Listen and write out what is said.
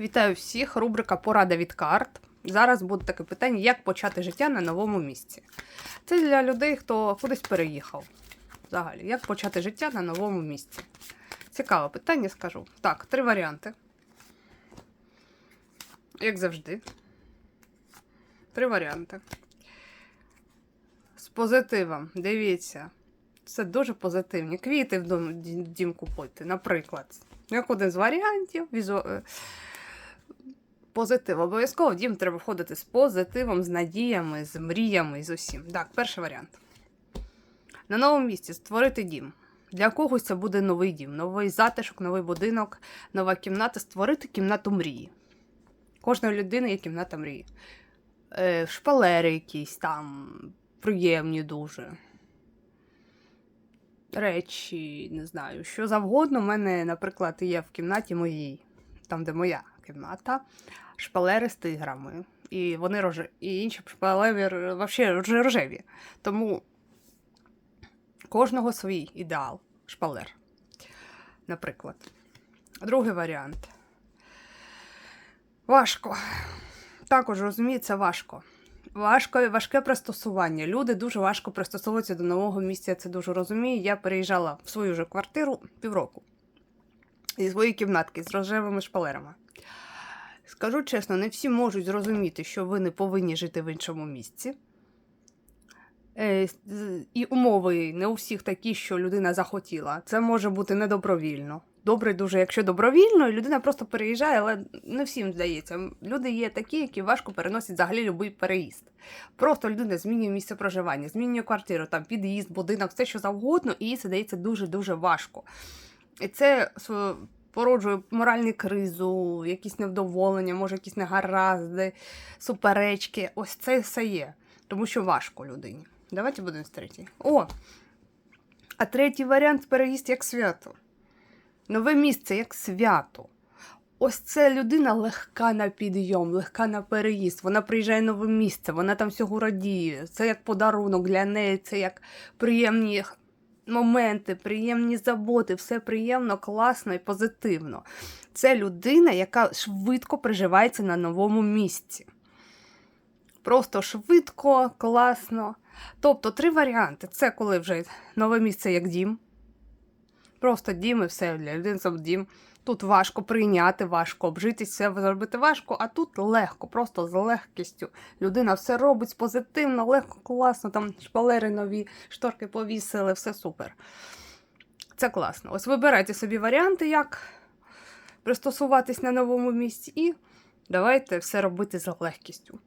Вітаю всіх! Рубрика Порада від карт. Зараз буде таке питання, як почати життя на новому місці. Це для людей, хто кудись переїхав. Взагалі, як почати життя на новому місці. Цікаве питання, скажу. Так, три варіанти. Як завжди. Три варіанти. З позитивом. Дивіться. Це дуже позитивні. Квіти в дім купити, наприклад. Як один з варіантів. Візу... Позитив. Обов'язково дім треба входити з позитивом, з надіями, з мріями, з усім. Так, перший варіант. На новому місці створити дім. Для когось це буде новий дім, новий затишок, новий будинок, нова кімната. Створити кімнату мрії. Кожної людини є кімната мрії. Е, шпалери якісь там приємні дуже. Речі, не знаю, що завгодно. У мене, наприклад, є в кімнаті моїй, там, де моя кімната, шпалери з тиграми. І вони рожеві, і інші шпалери взагалі рожеві. Тому кожного свій ідеал шпалер. Наприклад. Другий варіант. Важко. Також розуміється, важко. Важко, важке пристосування. Люди дуже важко пристосовуються до нового місця. Я це дуже розумію. Я переїжджала в свою вже квартиру півроку зі своєї кімнатки з рожевими шпалерами. Скажу чесно, не всі можуть зрозуміти, що ви не повинні жити в іншому місці. Е, І умови не у всіх такі, що людина захотіла. Це може бути недобровільно. Добре, дуже, якщо добровільно, і людина просто переїжджає, але не всім здається. Люди є такі, які важко переносять взагалі будь-який переїзд. Просто людина змінює місце проживання, змінює квартиру, там під'їзд, будинок, все що завгодно, і їй це дається дуже-дуже важко. І це породжує моральну кризу, якісь невдоволення, може, якісь негаразди, суперечки. Ось це все є. Тому що важко людині. Давайте будемо з третій. О! А третій варіант переїзд як свято. Нове місце як свято. Ось це людина легка на підйом, легка на переїзд. Вона приїжджає в нове місце, вона там всього радіє. Це як подарунок для неї, це як приємні моменти, приємні заботи, все приємно, класно і позитивно. Це людина, яка швидко приживається на новому місці. Просто швидко, класно. Тобто три варіанти: це коли вже нове місце як дім. Просто дім і все для людини це дім. Тут важко прийняти, важко обжитись, все зробити важко, а тут легко, просто з легкістю. Людина все робить позитивно, легко, класно, там шпалери нові, шторки повісили, все супер. Це класно. Ось вибирайте собі варіанти, як пристосуватись на новому місці, і давайте все робити з легкістю.